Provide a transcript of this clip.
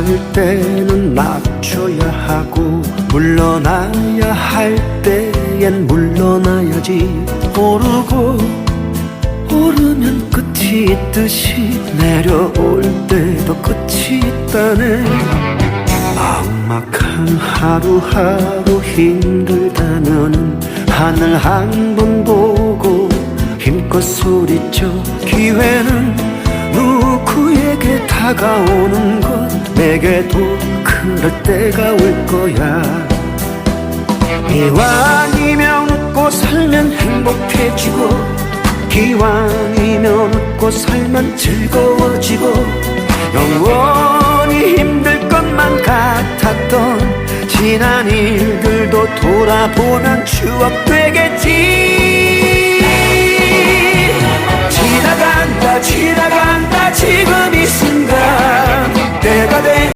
할 때는 낮춰야 하고 물러나야 할 때엔 물러나야지. 오르고 오르면 끝이 있듯이 내려올 때도 끝이 있다네. 막막한 하루하루 힘들다면 하늘 한 번 보고 힘껏 소리쳐 기회는 누구에게 다가오는 것 내게도 그럴 때가 올 거야. 이왕이면 웃고 살면 행복해지고 기왕이면 웃고 살면 즐거워지고 영원히 힘들 것만 같았던 지난 일들도 돌아보면 추억 되겠지